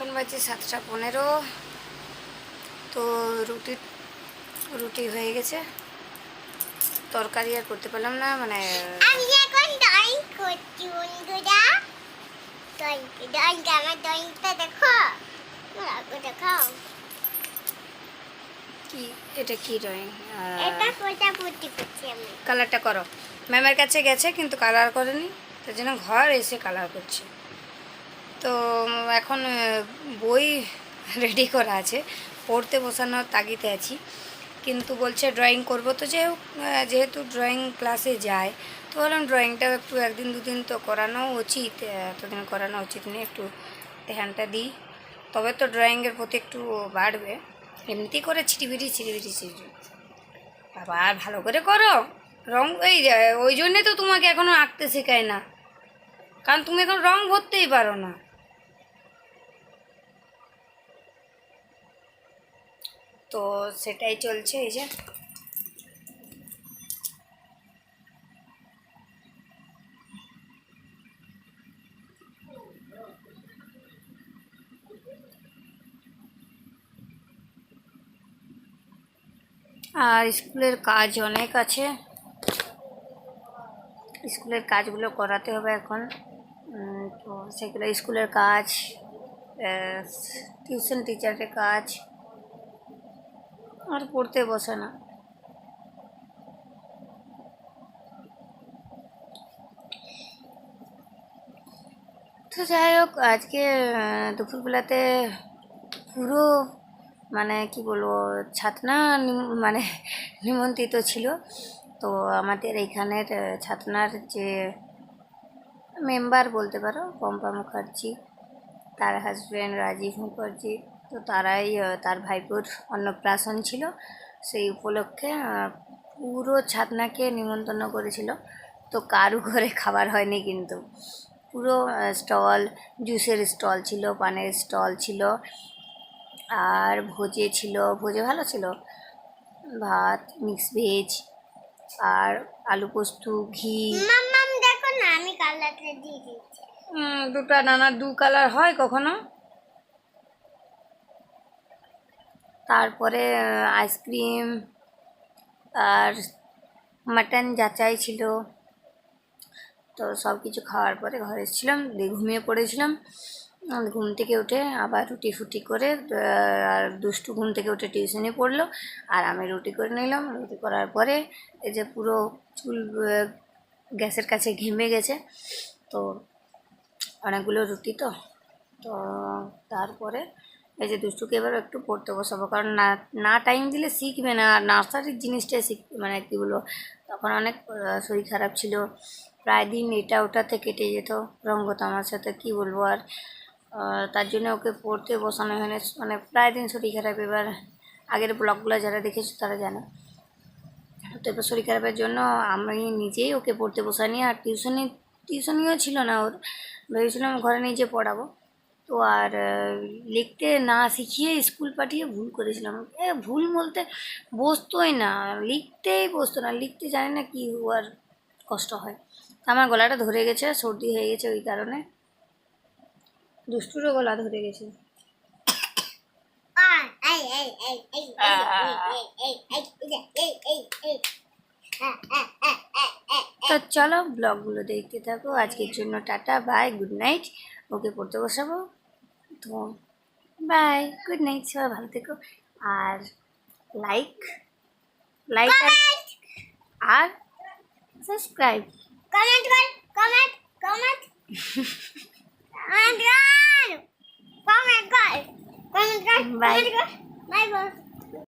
এখন বাজে সাতটা পনেরো। তো রুটি রুটি হয়ে গেছে। তরকারি আর করতে পারলাম না মানে আমি এখন ড্রয়িং করছি বন্ধুরা। ড্রয়িং ড্রয়িং আমার ড্রয়িংটা দেখো। দেখাও। কি? এটা কি ড্রয়িং এটা কোথা করছি আমি। কালারটা করো। ম্যামের কাছে গেছে কিন্তু কালার করেনি। তার জন্য ঘর এসে কালার করছে। তো এখন বই রেডি করা আছে। পড়তে বসানোর তাগিতে আছি। কিন্তু বলছে ড্রয়িং করব। তো যে যেহেতু ড্রয়িং ক্লাসে যায়, তো বললাম ড্রয়িংটাও একটু একদিন দুদিন তো করানো উচিত এতদিন করানো উচিত নেই একটু ধ্যানটা দিই। তবে তো ড্রয়িংয়ের প্রতি একটু বাড়বে। এমনিতেই করে ছিটিবিটি ছিটিবিটি ছিটিবিটি বাবা, আর ভালো করে করো। রং, এই, ওই জন্যে তো তোমাকে এখনও আঁকতে শেখায় না। কারণ তুমি এখন রং ভরতেই পারো না। তো সেটাই চলছে, এই যে। আর স্কুলের কাজ অনেক আছে। স্কুলের কাজগুলো করাতে হবে এখন। তো সেগুলো স্কুলের কাজ টিউশন টিচারের কাজ আর পড়তে বসে না। তো যাই হোক, আজকে দুপুরবেলাতে পুরো মানে কি বলব, ছাতনা মানে নিমন্ত্রিত ছিল। তো আমাদের এইখানের ছাতনার যে মেম্বার বলতে পারো, পম্পা মুখার্জি, তার হাজব্যান্ড রাজীব মুখার্জি তো তারাই তার ভাইপোর অন্নপ্রাশন ছিল। সেই উপলক্ষে পুরো ছাতনাকে নিমন্ত্রণ করেছিল। তো কারু ঘরে খাবার হয়নি কিন্তু। পুরো স্টল জুসের স্টল ছিল পানের স্টল ছিল আর ভোজে ছিল ভোজে ভালো ছিল। ভাত মিক্স ভেজ আর আলু পোস্ত ঘি। দেখো না আমি কালারটা দিয়ে দিচ্ছি দুটা নানা দু কালার হয় কখনো? তারপরে আইসক্রিম আর মাটন যাচাই ছিল। তো সব কিছু খাওয়ার পরে ঘরে এসেছিলাম, দিয়ে ঘুমিয়ে পড়েছিলাম। ঘুম থেকে উঠে আবার রুটি ফুটি করে আর দুষ্টু ঘুম থেকে উঠে টিউশনে পড়ল। আর আমি রুটি করে নিলাম। রুটি করার পরে এই যে পুরো চুল গ্যাসের কাছে ঘেমে গেছে। তো অনেকগুলো রুটি তো। তো তারপরে এই যে দুষ্টুকে এবার একটু পড়তে বসাবো, কারণ না না টাইম দিলে শিখবে না, আর নার্সারির জিনিসটাই শিখ মানে কী বলব, তখন অনেক শরীর খারাপ ছিল। প্রায় দিন এটা ওটাতে কেটে যেত রঙ্গত আমার সাথে কী বলব, আর তার জন্য ওকে পড়তে বসানো হয় না। মানে প্রায় দিন শরীর খারাপ, এবার আগের ব্লগগুলো যারা দেখেছ তারা জানে। তো এবার শরীর খারাপের জন্য আমি নিজেই ওকে পড়তে বসানি আর টিউশনি, টিউশনিও ছিল না ওর। ভেবেছিলাম ঘরে নিজে পড়াবো। তো আর লিখতে না শিখিয়ে স্কুল পাঠিয়ে ভুল করেছিলাম এ ভুল বলতে বসতোই না লিখতেই বসতো না লিখতে জানি না কি আর কষ্ট হয় আমার গলাটা ধরে গেছে সর্দি হয়ে গেছে ওই কারণে দুষ্টুরও গলা ধরে গেছে তো চলো ব্লগগুলো দেখতে থাকো আজকের জন্য tata bye good night okay পড়তে বসাবো তো বাই গুড নাইট সবাই ভালো থেকো আর লাইক লাইক আর আর সাবস্ক্রাইব কমেন্ট কর কমেন্ট কমেন্ট কমেন্ট কর কমেন্ট কর কমেন্ট কর Bye. কমেন্ট কর বাই বাই